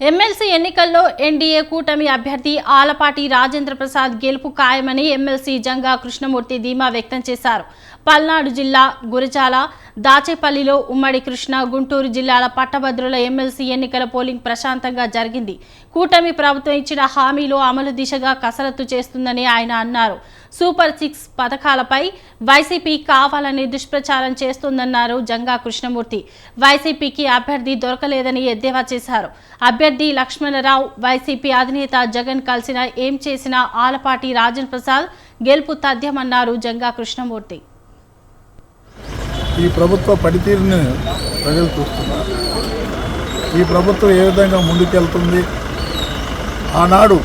MLC ఎన్నికల్లో NDA కూటమి అభ్యర్థి ఆలపాటి రాజేంద్ర ప్రసాద్ గెలుపు ఖాయమని ఎమ్మెల్సీ జంగా కృష్ణమూర్తి ధీమా వ్యక్తం చేశారు. పల్నాడు జిల్లా గురజాల దాచేపల్లిలో ఉమ్మడి కృష్ణ గుంటూరు జిల్లాల పట్టభద్రుల ఎమ్మెల్సీ ఎన్నికల పోలింగ్ ప్రశాంతంగా జరిగింది. కూటమి ప్రభుత్వం ఇచ్చిన హామీలు అమలు దిశగా కసరత్తు చేస్తుందని ఆయన అన్నారు. సూపర్ సిక్స్ పథకాలపై వైసీపీ కావాలని దుష్ప్రచారం చేస్తుందన్నారు జంగా కృష్ణమూర్తి. వైసీపీకి అభ్యర్థి దొరకలేదని ఎద్దేవా చేశారు. అభ్యర్థి లక్ష్మణరావు వైసీపీ అధినేత జగన్ కలిసిన ఏం చేసినా ఆలపాటి రాజన్ ప్రసాద్ గెలుపు తథ్యమన్నారు జంగా కృష్ణమూర్తి. ఈ ప్రభుత్వ పనితీరుని ప్రజలు చూస్తున్నారు. ఈ ప్రభుత్వం ఏ విధంగా ముందుకెళ్తుంది? ఆనాడు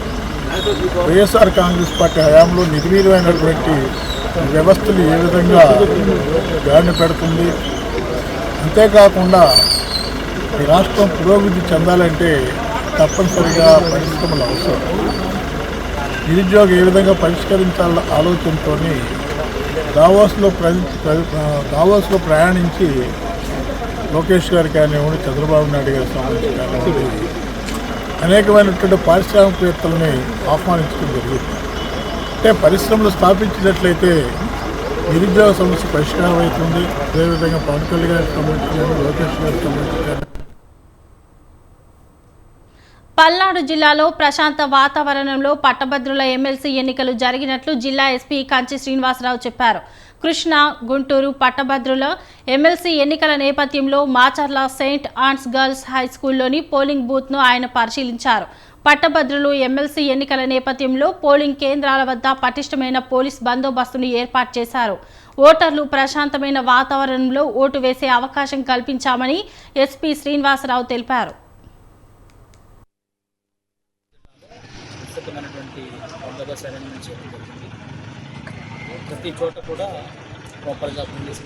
వైఎస్ఆర్ కాంగ్రెస్ పార్టీ హయాంలో నిర్వీర్యమైనటువంటి వ్యవస్థలు ఏ విధంగా గాడిన పెడుతుంది? అంతేకాకుండా ఈ రాష్ట్రం పురోభివృద్ధి చెందాలంటే తప్పనిసరిగా పరిశ్రమలు అవసరం. నిరుద్యోగం ఏ విధంగా పరిష్కరించాల ఆలోచనతో దావోస్లో ప్ర దావోస్లో ప్రయాణించి లోకేష్ గారు కానివ్వండి చంద్రబాబు నాయుడు గారికి సంబంధించి కానివ్వండి అనేకమైనటువంటి పారిశ్రామికవేత్తలని ఆహ్వానించడం జరిగింది. అంటే పరిశ్రమలు స్థాపించినట్లయితే నిరుద్యోగ సమస్య పరిష్కారం అవుతుంది అదేవిధంగా పవన్ కళ్యాణ్ గారికి సంబంధించి లోకేష్ గారికి సంబంధించి పల్నాడు జిల్లాలో ప్రశాంత వాతావరణంలో పట్టభద్రుల ఎమ్మెల్సీ ఎన్నికలు జరిగినట్లు జిల్లా ఎస్పీ కంచి శ్రీనివాసరావు చెప్పారు. కృష్ణ గుంటూరు పట్టభద్రుల ఎమ్మెల్సీ ఎన్నికల నేపథ్యంలో Macherla saint Anne's girls high స్కూల్లోని పోలింగ్ బూత్ను ఆయన పరిశీలించారు. పట్టభద్రులు ఎమ్మెల్సీ ఎన్నికల నేపథ్యంలో పోలింగ్ కేంద్రాల వద్ద పటిష్టమైన పోలీస్ బందోబస్తును ఏర్పాటు చేశారు. ఓటర్లు ప్రశాంతమైన వాతావరణంలో ఓటు వేసే అవకాశం కల్పించామని ఎస్పీ శ్రీనివాసరావు తెలిపారు. విస్తృతమైనటువంటి బందోబస్తు అరేంజ్మెంట్ చేయడం జరిగింది. ప్రతి చోట కూడా ప్రాపర్గా పోలీస్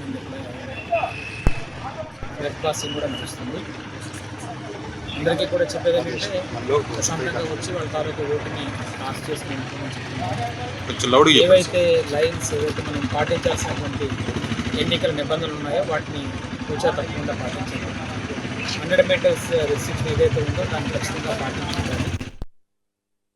రెడ్ క్రాసింగ్ కూడా నడుస్తుంది. అందరికీ కూడా చెప్పేది ఏంటంటే ప్రశాంతంగా వచ్చి వాళ్ళ తాలూకు ఓటుని కొంచెం లౌడ్ ఏవైతే లైన్స్ ఏవైతే మనం పాటించాల్సినటువంటి ఎన్నికల నిబంధనలు ఉన్నాయో వాటిని కూర్చో తప్పకుండా పాటించాలి హండ్రెడ్ మీటర్స్ రెస్ట్రిక్షన్ ఏదైతే ఉందో దాన్ని ఖచ్చితంగా పాటించాలి